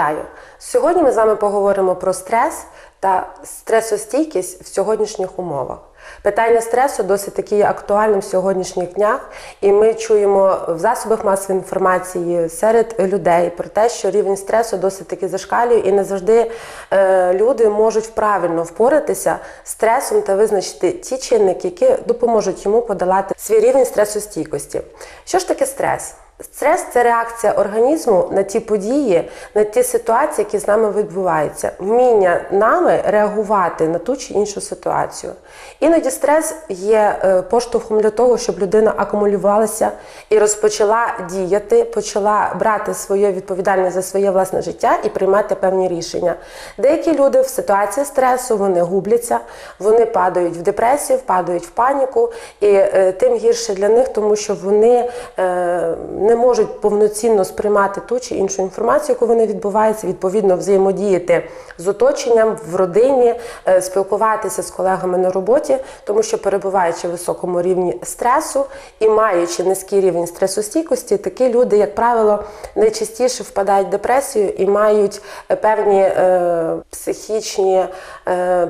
Вітаю! Сьогодні ми з вами поговоримо про стрес та стресостійкість в сьогоднішніх умовах. Питання стресу досить таки є актуальним в сьогоднішніх днях, і ми чуємо в засобах масової інформації серед людей про те, що рівень стресу досить таки зашкалює, і не завжди е, люди можуть правильно впоратися з стресом та визначити ті чинники, які допоможуть йому подолати свій рівень стресостійкості. Що ж таке стрес? Стрес це реакція організму на ті події, на ті ситуації, які з нами відбуваються, вміння нами реагувати на ту чи іншу ситуацію. Іноді стрес є е, поштовхом для того, щоб людина акумулювалася і розпочала діяти, почала брати свою відповідальність за своє власне життя і приймати певні рішення. Деякі люди в ситуації стресу вони губляться, вони падають в депресію, впадають в паніку, і е, тим гірше для них, тому що вони е, не можуть повноцінно сприймати ту чи іншу інформацію, яку вони відбуваються, відповідно взаємодіяти з оточенням в родині, е, спілкуватися з колегами на роботі, тому що перебуваючи в високому рівні стресу і маючи низький рівень стресостійкості, такі люди, як правило, найчастіше впадають в депресію і мають е, певні е, психічні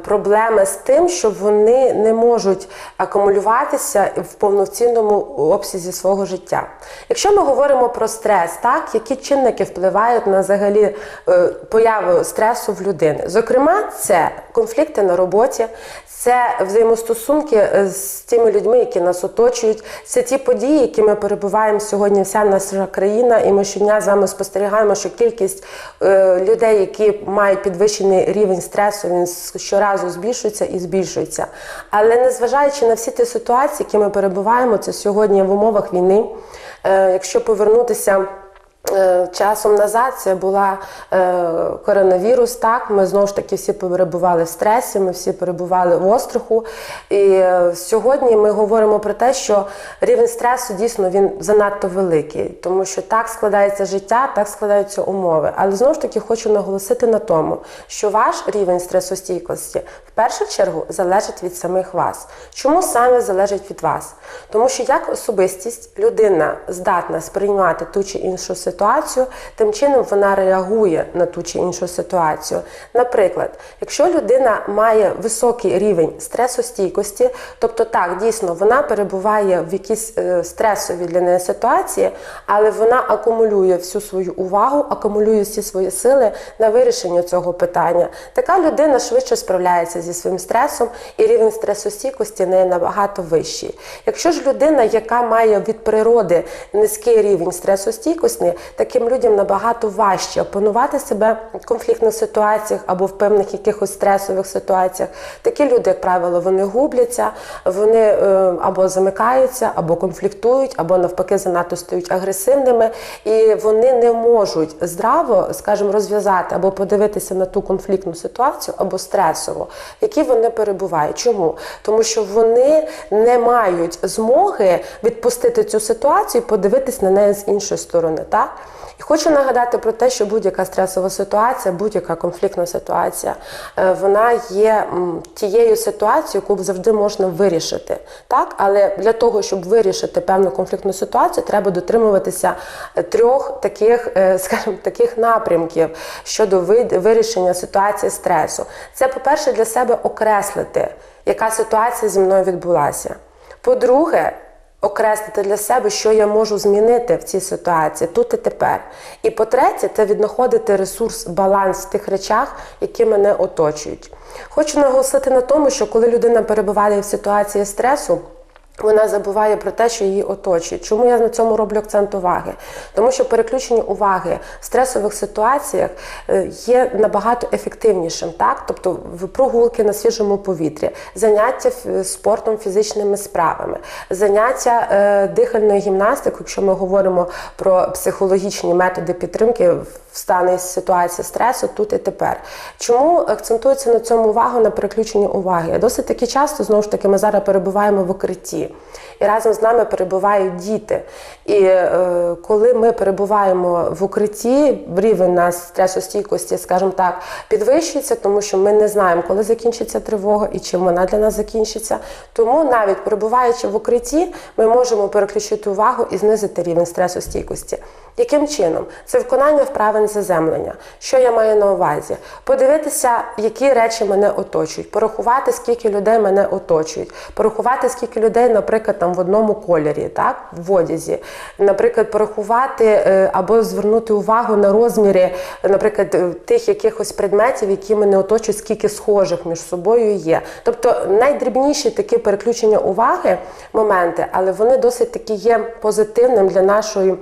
проблеми з тим, що вони не можуть акумулюватися в повноцінному обсязі свого життя. Якщо ми говоримо про стрес, так які чинники впливають на взагалі е, появу стресу в людини? Зокрема, це конфлікти на роботі, це взаємостосунки е, з тими людьми, які нас оточують. Це ті події, які ми перебуваємо сьогодні. Вся наша країна, і ми щодня з вами спостерігаємо, що кількість е, людей, які мають підвищений рівень стресу, він щоразу збільшується і збільшується. Але незважаючи на всі ті ситуації, які ми перебуваємо, це сьогодні в умовах війни. Е, Якщо повернутися. Е, Часом назад це була е, коронавірус. Так, ми знову ж таки всі перебували в стресі, ми всі перебували в остраху. І е, сьогодні ми говоримо про те, що рівень стресу дійсно він занадто великий, тому що так складається життя, так складаються умови. Але знову ж таки хочу наголосити на тому, що ваш рівень стресостійкості в першу чергу залежить від самих вас. Чому саме залежить від вас? Тому що як особистість людина здатна сприймати ту чи іншу ситуацію, тим чином вона реагує на ту чи іншу ситуацію. Наприклад, якщо людина має високий рівень стресостійкості, тобто так, дійсно вона перебуває в якійсь е, стресовій для неї ситуації, але вона акумулює всю свою увагу, акумулює всі свої сили на вирішення цього питання. Така людина швидше справляється зі своїм стресом, і рівень стресостійкості неї набагато вищий. Якщо ж людина, яка має від природи низький рівень стресостійкості, таким людям набагато важче опанувати себе в конфліктних ситуаціях або в певних якихось стресових ситуаціях. Такі люди, як правило, вони губляться, вони е, або замикаються, або конфліктують, або навпаки занадто стають агресивними, і вони не можуть здраво, скажімо, розв'язати або подивитися на ту конфліктну ситуацію або стресову, в якій вони перебувають. Чому? Тому що вони не мають змоги відпустити цю ситуацію і подивитись на неї з іншої сторони. Так? І хочу нагадати про те, що будь-яка стресова ситуація, будь-яка конфліктна ситуація, е, вона є тією ситуацією, яку завжди можна вирішити. Так? Але для того, щоб вирішити певну конфліктну ситуацію, треба дотримуватися е, трьох таких, е, скажімо, таких напрямків щодо вирішення ситуації стресу. Це, по-перше, для себе окреслити, яка ситуація зі мною відбулася. По-друге, окреслити для себе, що я можу змінити в цій ситуації тут і тепер. І по-третє, це віднаходити ресурс, баланс в тих речах, які мене оточують. Хочу наголосити на тому, що коли людина перебуває в ситуації стресу, вона забуває про те, що її оточує. Чому я на цьому роблю акцент уваги? Тому що переключення уваги в стресових ситуаціях е, є набагато ефективнішим, так? Тобто прогулки на свіжому повітрі, заняття ф- спортом, фізичними справами, заняття е, дихальною гімнастикою, якщо ми говоримо про психологічні методи підтримки в стані ситуації стресу тут і тепер. Чому акцентується на цьому увагу на переключенні уваги? Досить таки часто знову ж таки ми зараз перебуваємо в укритті. І разом з нами перебувають діти. І е, коли ми перебуваємо в укритті, рівень нас стресостійкості, скажімо так, підвищується, тому що ми не знаємо, коли закінчиться тривога і чим вона для нас закінчиться. Тому навіть перебуваючи в укритті, ми можемо переключити увагу і знизити рівень стресостійкості. Яким чином? Це виконання вправин заземлення. Що я маю на увазі? Подивитися, які речі мене оточують, порахувати, скільки людей мене оточують, порахувати, скільки людей, наприклад, там в одному кольорі, так, в одязі. Наприклад, порахувати е, або звернути увагу на розміри, наприклад, е, тих якихось предметів, які мене оточують, скільки схожих між собою є. Тобто найдрібніші такі переключення уваги моменти, але вони досить такі є позитивним для нашої.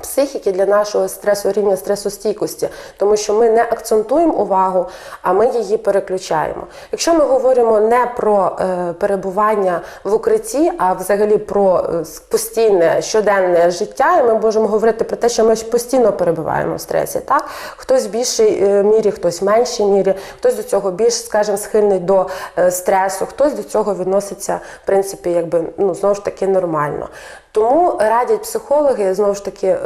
Психіки для нашого стресу рівня стресостійкості, тому що ми не акцентуємо увагу, а ми її переключаємо. Якщо ми говоримо не про е, перебування в укритті, а взагалі про е, постійне щоденне життя, і ми можемо говорити про те, що ми постійно перебуваємо в стресі. Так, хтось в більшій е, мірі, хтось в меншій мірі, хтось до цього більш, скажімо, схильний до е, стресу, хтось до цього відноситься в принципі, якби ну знову ж таки нормально. Тому радять психологи знову ж таки е,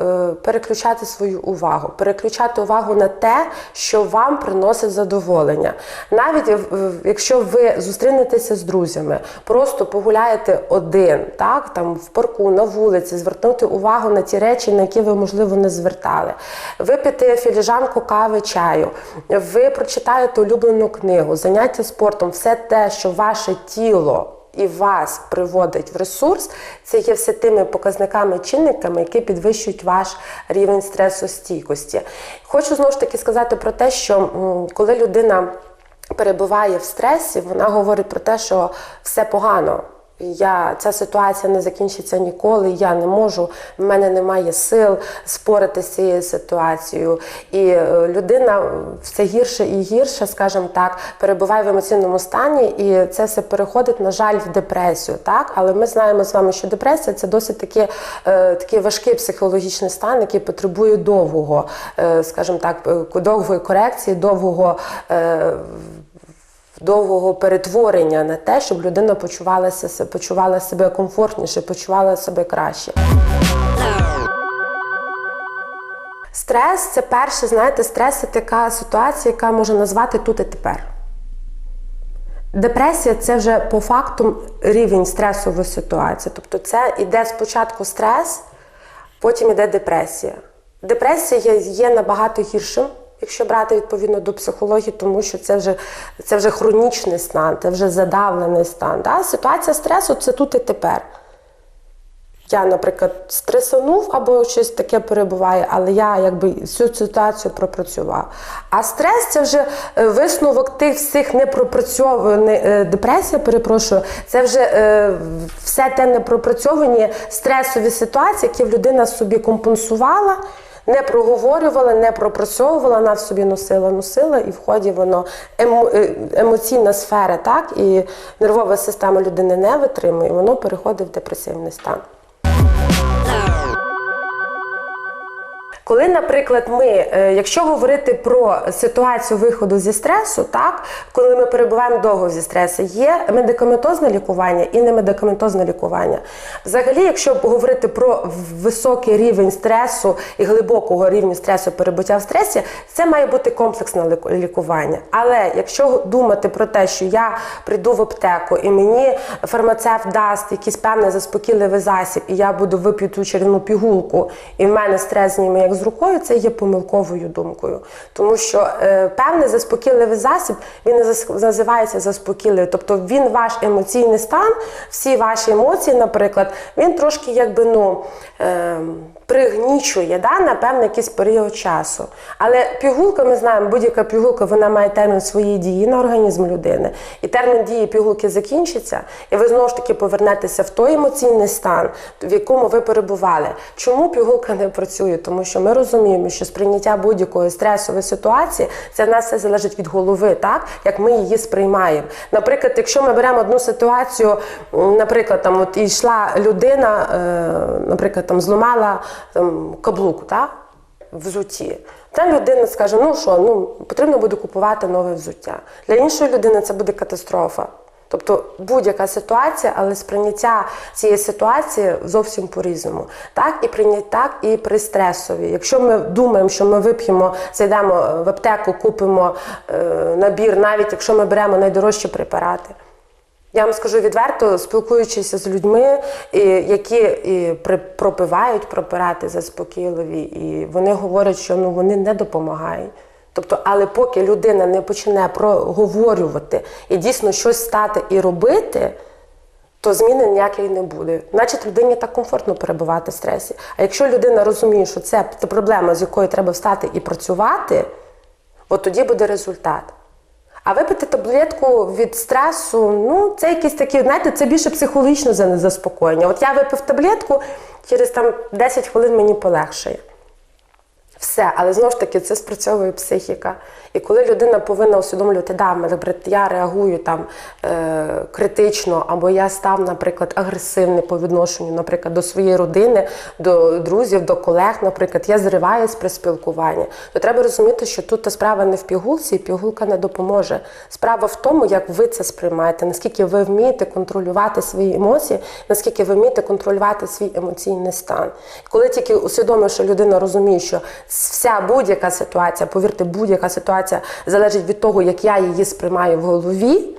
переключати свою увагу, переключати увагу на те, що вам приносить задоволення. Навіть якщо ви зустрінетеся з друзями, просто погуляєте один, так там в парку, на вулиці, звернути увагу на ті речі, на які ви можливо не звертали, випити філіжанку кави, чаю, ви прочитаєте улюблену книгу, заняття спортом, все те, що ваше тіло і вас приводить в ресурс, це є все тими показниками, чинниками, які підвищують ваш рівень стресостійкості. Хочу знову ж таки сказати про те, що коли людина перебуває в стресі, вона говорить про те, що все погано. Я ця ситуація не закінчиться ніколи. Я не можу, в мене немає сил спорити з цією ситуацією. І е, людина все гірше і гірше, скажімо так, перебуває в емоційному стані, і це все переходить, на жаль, в депресію. Так, але ми знаємо з вами, що депресія це досить таки, е, такий важкий психологічний стан, який потребує довгого, е, скажімо так, довгої корекції, довгого довгого перетворення на те, щоб людина почувалася почувала себе комфортніше, почувала себе краще. Стрес це перше, знаєте, стрес це така ситуація, яка може назвати тут і тепер. Депресія це вже по факту рівень стресової ситуації. Тобто, це йде спочатку стрес, потім йде депресія. Депресія є набагато гіршим якщо брати відповідно до психології, тому що це вже це вже хронічний стан, це вже задавлений стан. Да? Ситуація стресу це тут і тепер. Я, наприклад, стресанув або щось таке перебуває, але я якби всю ситуацію пропрацював. А стрес це вже е, висновок тих всіх непропрацьованих е, депресія, перепрошую, це вже е, все те непропрацьовані стресові ситуації, які людина собі компенсувала не проговорювала, не пропрацьовувала, вона в собі носила, носила, і в ході воно емо, е, емоційна сфера, так, і нервова система людини не витримує, воно переходить в депресивний стан. Коли, наприклад, ми, е, якщо говорити про ситуацію виходу зі стресу, так коли ми перебуваємо довго зі стресу, є медикаментозне лікування і немедикаментозне лікування. Взагалі, якщо говорити про високий рівень стресу і глибокого рівня стресу перебуття в стресі, це має бути комплексне лікування. Але якщо думати про те, що я прийду в аптеку і мені фармацевт дасть якийсь певний заспокійливий засіб, і я буду вип'ю чарівну пігулку, і в мене стрес зніме як з рукою, це є помилковою думкою. Тому що е, певний заспокійливий засіб він називається заспокійливий. Тобто він ваш емоційний стан, всі ваші емоції, наприклад, він трошки якби ну. Е, пригнічує да, на певний якийсь період часу. Але пігулка, ми знаємо, будь-яка пігулка вона має термін своєї дії на організм людини. І термін дії пігулки закінчиться, і ви знову ж таки повернетеся в той емоційний стан, в якому ви перебували. Чому пігулка не працює? Тому що розуміємо, що сприйняття будь-якої стресової ситуації це в нас все залежить від голови, так як ми її сприймаємо. Наприклад, якщо ми беремо одну ситуацію, наприклад, там от йшла людина, е, наприклад, там зламала там, каблук, так? взутті. Та людина скаже, ну що, ну потрібно буде купувати нове взуття. Для іншої людини це буде катастрофа. Тобто будь-яка ситуація, але сприйняття цієї ситуації зовсім по-різному. Так і прийняття, так і при стресові. Якщо ми думаємо, що ми вип'ємо, зайдемо в аптеку, купимо е, набір, навіть якщо ми беремо найдорожчі препарати. Я вам скажу відверто, спілкуючись з людьми, які і, пропивають препарати заспокійливі, і вони говорять, що ну, вони не допомагають. Тобто, але поки людина не почне проговорювати і дійсно щось стати і робити, то зміни ніякої не буде. Значить, людині так комфортно перебувати в стресі. А якщо людина розуміє, що це проблема, з якою треба встати і працювати, от тоді буде результат. А випити таблетку від стресу, ну це якісь такі, знаєте, це більше психологічно за- заспокоєння. От я випив таблетку, через там 10 хвилин мені полегшає. Все, але знову ж таки це спрацьовує психіка. І коли людина повинна усвідомлювати, да, наприклад, я реагую там е, критично, або я став, наприклад, агресивний по відношенню, наприклад, до своєї родини, до друзів, до колег, наприклад, я зриваюсь при спілкуванні, то треба розуміти, що тут справа не в пігулці, і пігулка не допоможе. Справа в тому, як ви це сприймаєте, наскільки ви вмієте контролювати свої емоції, наскільки ви вмієте контролювати свій емоційний стан. Коли тільки усвідомиш, що людина розуміє, що вся будь-яка ситуація, повірте, будь-яка ситуація залежить від того, як я її сприймаю в голові.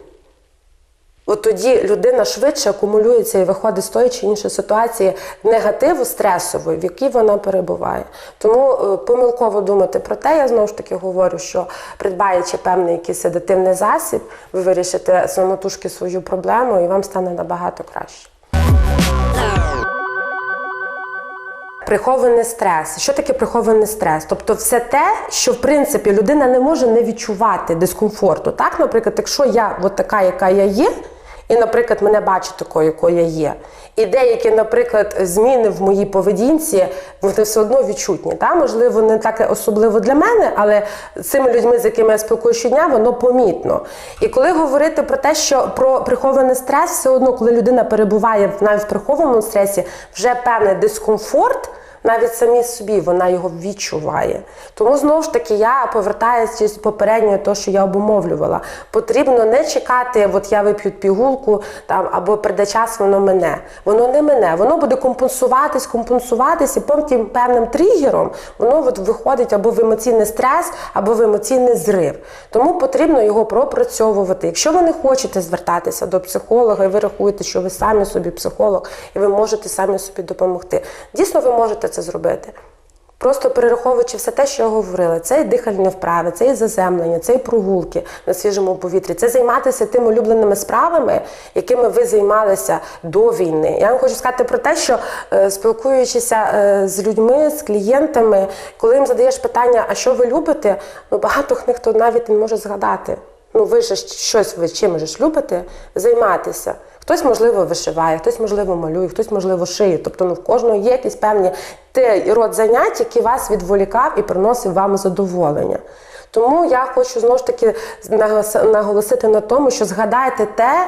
От тоді людина швидше акумулюється і виходить з тої чи іншої ситуації негативу стресової, в якій вона перебуває. Тому е, помилково думати про те, я знову ж таки говорю, що придбаючи певний якийсь седативний засіб, ви вирішите самотужки свою проблему і вам стане набагато краще. Прихований стрес. Що таке прихований стрес? Тобто, все те, що в принципі людина не може не відчувати дискомфорту. Так, наприклад, якщо я от така, яка я є, і, наприклад, мене бачить такою, якою я є. І деякі, наприклад, зміни в моїй поведінці, вони все одно відчутні. Та? Можливо, не так особливо для мене, але цими людьми, з якими я спілкуюся щодня, воно помітно. І коли говорити про те, що про прихований стрес, все одно, коли людина перебуває навіть в прихованому стресі, вже певний дискомфорт. Навіть самі собі вона його відчуває. Тому знову ж таки я повертаюся з попереднього того, що я обумовлювала. Потрібно не чекати, от я вип'ю пігулку там або прийде час, воно мене. Воно не мене, воно буде компенсуватись, компенсуватись, і потім певним тригером воно от виходить або в емоційний стрес, або в емоційний зрив. Тому потрібно його пропрацьовувати. Якщо ви не хочете звертатися до психолога, і ви рахуєте, що ви самі собі психолог, і ви можете самі собі допомогти. Дійсно, ви можете зробити. Просто перераховуючи все те, що я говорила, це і дихальні вправи, це і заземлення, це і прогулки на свіжому повітрі, це займатися тими улюбленими справами, якими ви займалися до війни. Я вам хочу сказати про те, що е, спілкуючися е, з людьми, з клієнтами, коли їм задаєш питання, а що ви любите, ну багато хто навіть не може згадати. Ну, ви ж щось ви чим ж любите займатися. Хтось, можливо, вишиває, хтось, можливо, малює, хтось, можливо, шиє. Тобто ну, в кожного є якісь певні те род занять, який вас відволікав і приносив вам задоволення. Тому я хочу знову ж таки наголосити на тому, що згадайте те,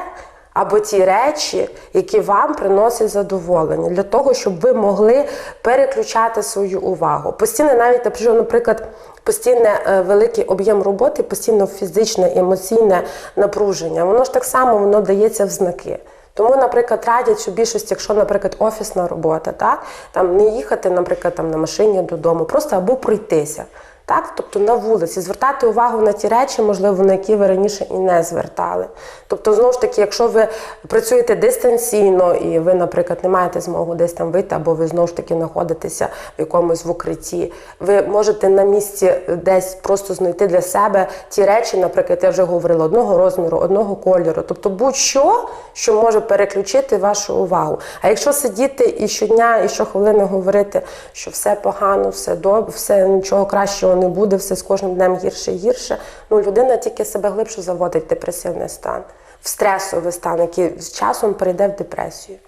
або ті речі, які вам приносять задоволення, для того, щоб ви могли переключати свою увагу. Постійно, навіть наприклад, постійне великий об'єм роботи, постійно фізичне емоційне напруження, воно ж так само воно дається в знаки. Тому, наприклад, радять, що більшість, якщо, наприклад, офісна робота, так там не їхати, наприклад, там на машині додому, просто або пройтися. Так, тобто на вулиці, звертати увагу на ті речі, можливо, на які ви раніше і не звертали. Тобто, знову ж таки, якщо ви працюєте дистанційно і ви, наприклад, не маєте змогу десь там вийти, або ви знову ж таки знаходитеся в якомусь в укритті, ви можете на місці десь просто знайти для себе ті речі, наприклад, я вже говорила, одного розміру, одного кольору, тобто будь-що, що може переключити вашу увагу. А якщо сидіти і щодня, і щохвилини говорити, що все погано, все добре, все нічого кращого не буде, все з кожним днем гірше і гірше, ну людина тільки себе глибше заводить в депресивний стан, в стресовий стан, який з часом перейде в депресію.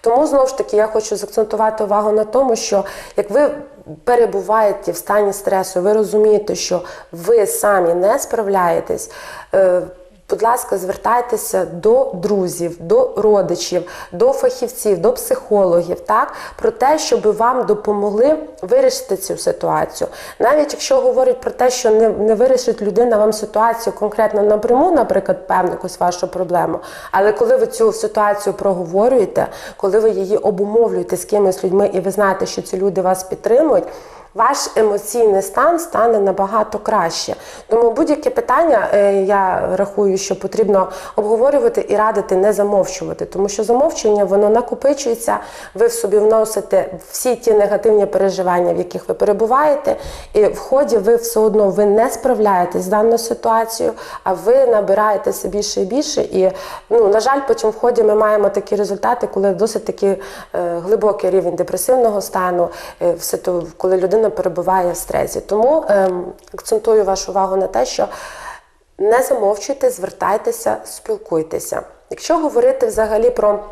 Тому знову ж таки я хочу заакцентувати увагу на тому, що як ви перебуваєте в стані стресу, ви розумієте, що ви самі не справляєтесь. Будь ласка, звертайтеся до друзів, до родичів, до фахівців, до психологів, так про те, щоб вам допомогли вирішити цю ситуацію. Навіть якщо говорять про те, що не, не вирішить людина вам ситуацію конкретно напряму, наприклад, певну якусь вашу проблему, але коли ви цю ситуацію проговорюєте, коли ви її обумовлюєте з кимось людьми, і ви знаєте, що ці люди вас підтримують. Ваш емоційний стан стане набагато краще. Тому будь-яке питання е, я рахую, що потрібно обговорювати і радити не замовчувати, тому що замовчування воно накопичується. Ви в собі вносите всі ті негативні переживання, в яких ви перебуваєте, і в ході ви все одно ви не справляєтесь з даною ситуацією, а ви набираєте все більше і більше. І ну на жаль, потім в ході ми маємо такі результати, коли досить таки е, глибокий рівень депресивного стану, е, коли людина перебуває в стресі. Тому ем, акцентую вашу увагу на те, що не замовчуйте, звертайтеся, спілкуйтеся. Якщо говорити взагалі про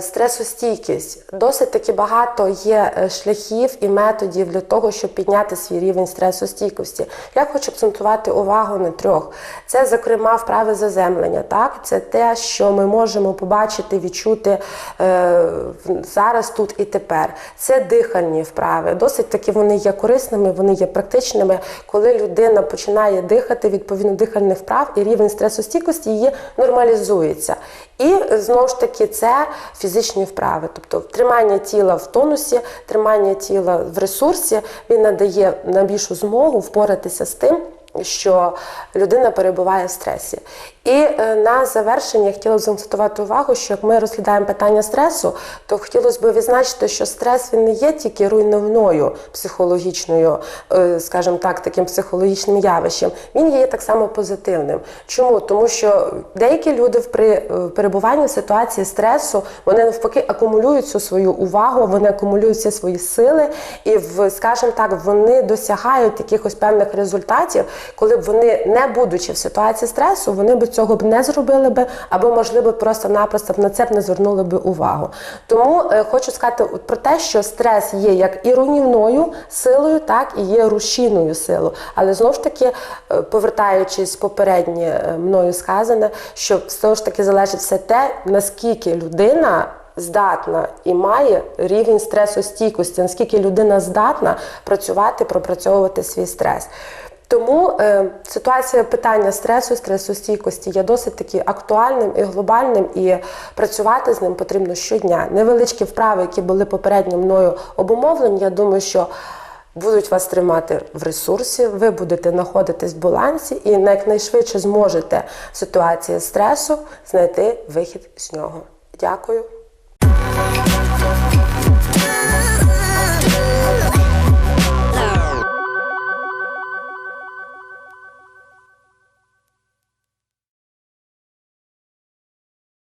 стресостійкість, досить таки багато є е, шляхів і методів для того, щоб підняти свій рівень стресостійкості. Я хочу акцентувати увагу на трьох. Це, зокрема, вправи заземлення. Так? Це те, що ми можемо побачити, відчути е, зараз, тут і тепер. Це дихальні вправи. Досить таки вони є корисними, вони є практичними. Коли людина починає дихати, відповідно дихальних вправ, і рівень стресостійкості її нормалізується. І знову ж таки це фізичні вправи, тобто тримання тіла в тонусі, тримання тіла в ресурсі, він надає на більшу змогу впоратися з тим, що людина перебуває в стресі. І е, на завершення хотіла б заакцентувати увагу, що як ми розглядаємо питання стресу, то хотілося б відзначити, що стрес він не є тільки руйнівною психологічною, е, скажімо так, таким психологічним явищем. Він є так само позитивним. Чому? Тому що деякі люди при е, перебуванні в ситуації стресу вони навпаки акумулюють цю свою увагу, вони акумулюють всі свої сили, і в, скажімо так, вони досягають якихось певних результатів, коли б вони, не будучи в ситуації стресу, вони б цього б не зробили би, або можливо просто-напросто б на це б не звернули б увагу. Тому е, хочу сказати про те, що стрес є як і руйнівною силою, так і є рушійною силою. Але знову ж таки, е, повертаючись попереднє е, мною сказане, що все ж таки залежить все те, наскільки людина. Здатна і має рівень стресостійкості, наскільки людина здатна працювати, пропрацьовувати свій стрес. Тому е, ситуація питання стресу, стресостійкості є досить таки актуальним і глобальним, і працювати з ним потрібно щодня. Невеличкі вправи, які були попередньо мною обумовлені, я думаю, що будуть вас тримати в ресурсі, ви будете знаходитись в балансі і якнайшвидше зможете в ситуації стресу знайти вихід з нього. Дякую.